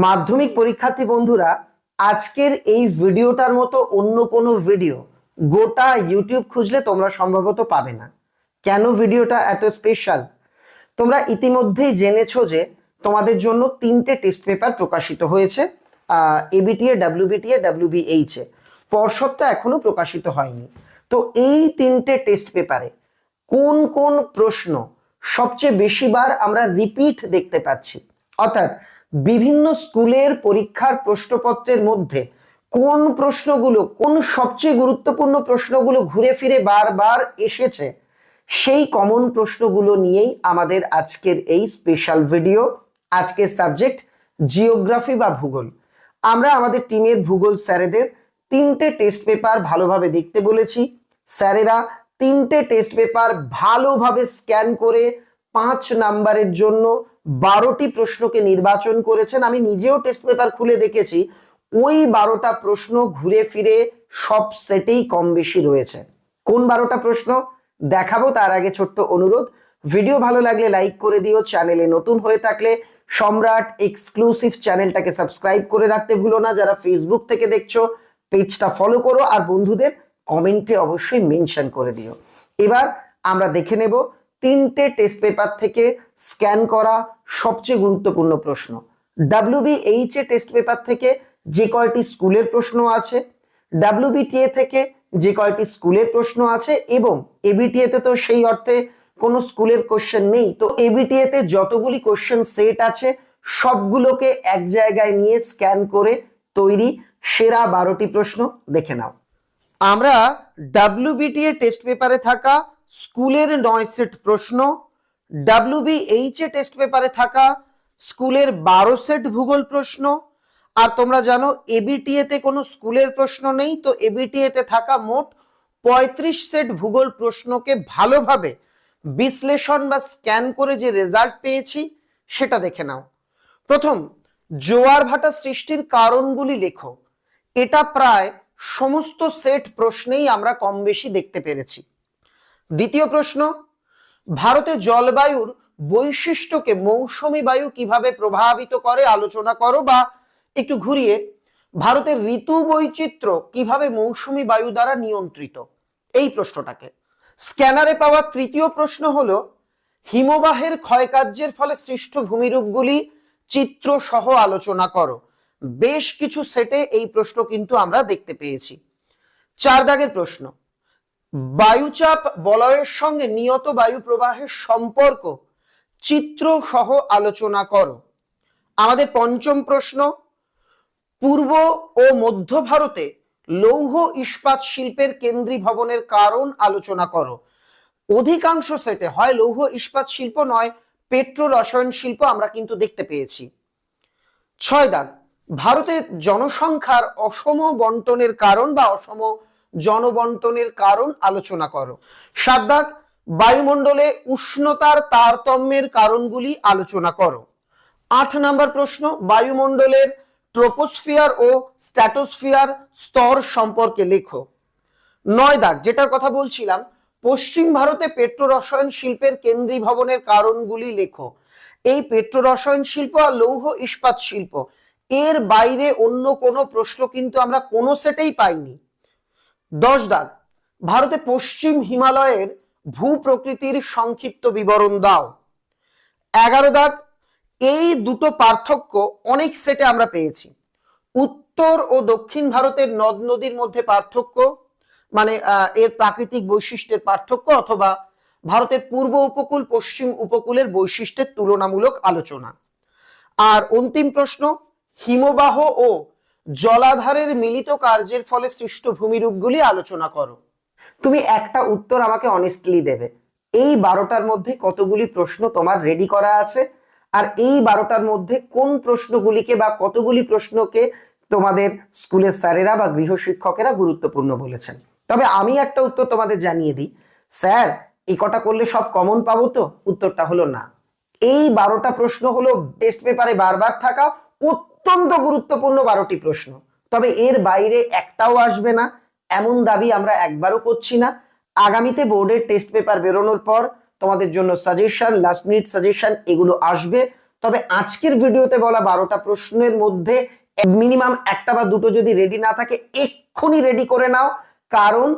মাধ্যমিক পরীক্ষার্থী বন্ধুরা, আজকের এই ভিডিওটার মতো অন্য কোনো ভিডিও গোটা ইউটিউব খুঁজলে তোমরা সম্ভবত পাবে না। কেন ভিডিওটা এত স্পেশাল তোমরা ইতিমধ্যেই জেনেছো যে তোমাদের জন্য তিনটে টেস্ট পেপার প্রকাশিত হয়েছে এবিটিএ ডাব্লিউবিটিএ ডাব্লিউবিএইচ পর্ষদটা এখনও প্রকাশিত হয়নি। তো এই তিনটে টেস্ট পেপারে কোন কোন প্রশ্ন সবচেয়ে বেশিবার আমরা রিপিট দেখতে পাচ্ছি? অর্থাৎ বিভিন্ন স্কুলের পরীক্ষার প্রশ্নপত্রের মধ্যে কোন প্রশ্নগুলো, কোন সবচেয়ে গুরুত্বপূর্ণ প্রশ্নগুলো ঘুরে ফিরে বারবার এসেছে, সেই কমন প্রশ্নগুলো নিয়েই আমাদের আজকের এই স্পেশাল ভিডিও আজকের সাবজেক্ট জিওগ্রাফি বা ভূগোল। আমরা আমাদের টিমের ভূগোল স্যারেদের তিনটে টেস্ট পেপার ভালোভাবে দেখতে বলেছি। স্যারেরা তিনটে টেস্ট পেপার ভালোভাবে স্ক্যান করে পাঁচ নাম্বারের জন্য বারোটি প্রশ্নকে নির্বাচন করেছেন। আমি নিজেও টেস্ট পেপার খুলে দেখেছি। ওই বারোটা প্রশ্ন ঘুরে ফিরে সব সেটেই কম বেশি রয়েছে। কোন বারোটা প্রশ্ন? দেখাবো তার আগে ছোট্ট অনুরোধ। ভিডিও ভালো লাগলে লাইক করে দিও। চ্যানেলে নতুন হয়ে থাকলে সম্রাট এক্সক্লুসিভ চ্যানেলটাকে সাবস্ক্রাইব করে রাখতে ভুলো না। যারা ফেসবুক থেকে দেখছ পেজটা ফলো করো। আর বন্ধুদের কমেন্টে অবশ্যই মেনশন করে দিও। এবার আমরা দেখে নেব তিনটে টেস্ট পেপার থেকে স্ক্যান করা সবচেয়ে গুরুত্বপূর্ণ প্রশ্ন। ডাব্লিউবিএইচ এ টেস্ট পেপার থেকে যে কয়টি স্কুলের প্রশ্ন আছে ডাব্লিউবিটিএ থেকে যে কয়টি স্কুলের প্রশ্ন আছে এবং এবিটিএ তে সেই অর্থে কোনো স্কুলের কোশ্চেন নেই। তো এবিটিএ তে যতগুলি কোশ্চেন সেট আছে, সবগুলোকে এক জায়গায় নিয়ে স্ক্যান করে তৈরি সেরা বারোটি প্রশ্ন দেখে নাও। আমরা ডাব্লিউবিটিএ টেস্ট পেপারে থাকা স্কুলের নয় সেট প্রশ্ন ডাব্লিউবিএইচ এ টেস্ট পেপারে থাকা, স্কুলের বারো সেট ভূগোল প্রশ্ন, আর তোমরা জানো এবিটিএ তে কোনো স্কুলের প্রশ্ন নেই, তো এবিটিএ তে থাকা মোট পঁয়ত্রিশ সেট ভূগোল প্রশ্নকে ভালোভাবে বিশ্লেষণ বা স্ক্যান করে যে রেজাল্ট পেয়েছি, সেটা দেখে নাও। প্রথম, জোয়ার ভাটা সৃষ্টির কারণগুলি লেখো। এটা প্রায় সমস্ত সেট প্রশ্নেই আমরা কম বেশি দেখতে পেরেছি। দ্বিতীয় প্রশ্ন, ভারতে জলবায়ুর বৈশিষ্ট্যকে মৌসুমী বায়ু কীভাবে প্রভাবিত করে আলোচনা করো বা একটু ঘুরিয়ে, ভারতের ঋতু বৈচিত্র্য কীভাবে মৌসুমী বায়ু দ্বারা নিয়ন্ত্রিত? এই প্রশ্নটাকে। স্ক্যানারে পাওয়া তৃতীয় প্রশ্ন হল, হিমবাহের ক্ষয়কার্যের ফলে সৃষ্ট ভূমিরূপগুলি চিত্র সহ আলোচনা করো। বেশ কিছু সেটে এই প্রশ্ন কিন্তু আমরা দেখতে পেয়েছি। চার দাগের প্রশ্ন বায়ুচাপ বলয়ের সঙ্গে নিয়ত বায়ু প্রবাহের সম্পর্ক চিত্র সহ আলোচনা করো। আমাদের পঞ্চম প্রশ্ন, পূর্ব ও মধ্য ভারতে লৌহ ইস্পাত শিল্পের কেন্দ্রী ভবনের কারণ আলোচনা করো। অধিকাংশ সেটে হয় লৌহ ইস্পাত শিল্প নয়, পেট্রো রসায়ন শিল্প আমরা কিন্তু দেখতে পেয়েছি। ছয় দাগ, ভারতের জনসংখ্যার অসম বন্টনের কারণ বা অসম জনবন্টনের কারণ আলোচনা করো। সাত দাগ বায়ুমণ্ডলে উষ্ণতার তারতম্যের কারণগুলি আলোচনা করো। আট নাম্বার প্রশ্ন, বায়ুমণ্ডলের ট্রোপোস্ফিয়ার ও স্ট্যাটোস্ফিয়ার স্তর সম্পর্কে লেখো। নয় দাগ, যেটার কথা বলছিলাম, পশ্চিম ভারতে পেট্রো রসায়ন শিল্পের কেন্দ্রী ভবনের কারণগুলি লেখো। এই পেট্রো রসায়ন শিল্প আর লৌহ ইস্পাত শিল্প, এর বাইরে অন্য কোনো প্রশ্ন কিন্তু আমরা কোনো সেটেই পাইনি। দশ দাগ। ভারতে পশ্চিম হিমালয়ের ভূ প্রকৃতির সংক্ষিপ্ত বিবরণ দাও। এগারো দাগ, এই দুটো পার্থক্য অনেক সেটে আমরা পেয়েছি। উত্তর ও দক্ষিণ ভারতের নদ নদীর মধ্যে পার্থক্য মানে এর প্রাকৃতিক বৈশিষ্ট্যের পার্থক্য অথবা ভারতের পূর্ব উপকূল, পশ্চিম উপকূলের বৈশিষ্ট্যের তুলনামূলক আলোচনা। আর অন্তিম প্রশ্ন, হিমবাহ ও জলাধারের মিলিত কার্যের ফলে সৃষ্ট ভূমিরূপগুলি আলোচনা করো। তুমি একটা উত্তর আমাকে অনেস্টলি দেবে। এই বারোটার মধ্যে কতগুলি প্রশ্ন তোমার রেডি করা আছে? আর এই বারোটার মধ্যে কোন প্রশ্নগুলিকে বা কতগুলি প্রশ্নকে তোমাদের স্কুলের স্যারেরা বা গৃহশিক্ষকেরা গুরুত্বপূর্ণ বলেছেন? তবে আমি একটা উত্তর তোমাদের জানিয়ে দিই। স্যার, এই কটা করলে সব কমন পাবো তো? উত্তরটা হলো না। এই বারোটা প্রশ্ন হলো টেস্ট পেপারে বারবার থাকা অত্যন্ত গুরুত্বপূর্ণ বারোটি প্রশ্ন। তবে এর বাইরে একটাও আসবে না, এমন দাবি আমরা একবারও করছি না। আগামীতে বোর্ডের টেস্ট পেপার বেরোনোর পর তোমাদের জন্য সাজেশন লাস্ট মিনিট সাজেশন, এগুলো আসবে। তবে আজকের ভিডিওতে বলা বারোটা প্রশ্নের মধ্যে মিনিমাম একটা বা দুটো যদি রেডি না থাকে, এক্ষুনি রেডি করে নাও। কারণ,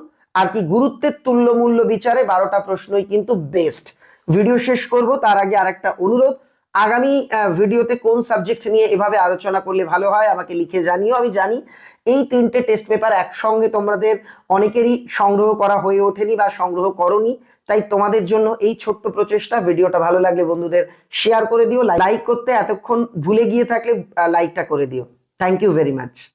আর কি গুরুত্বের তুল্য মূল্য বিচারে বারোটা প্রশ্নই কিন্তু বেস্ট ভিডিও শেষ করব, তার আগে আরেকটা অনুরোধ আগামী ভিডিওতে কোন সাবজেক্ট নিয়ে এভাবে আলোচনা করলে ভালো হয় আমাকে লিখে জানিও, আমি জানি। এই তিনটে টেস্ট পেপার একসঙ্গে তোমাদের অনেকেরই সংগ্রহ করা হয়ে ওঠেনি বা সংগ্রহ করনি, তাই তোমাদের জন্য এই ছোট্ট প্রচেষ্টা, ভিডিওটা ভালো লাগলে বন্ধুদের শেয়ার করে দিও লাইক করতে এতক্ষণ ভুলে গিয়ে থাকলে লাইকটা করে দিও। Thank you very much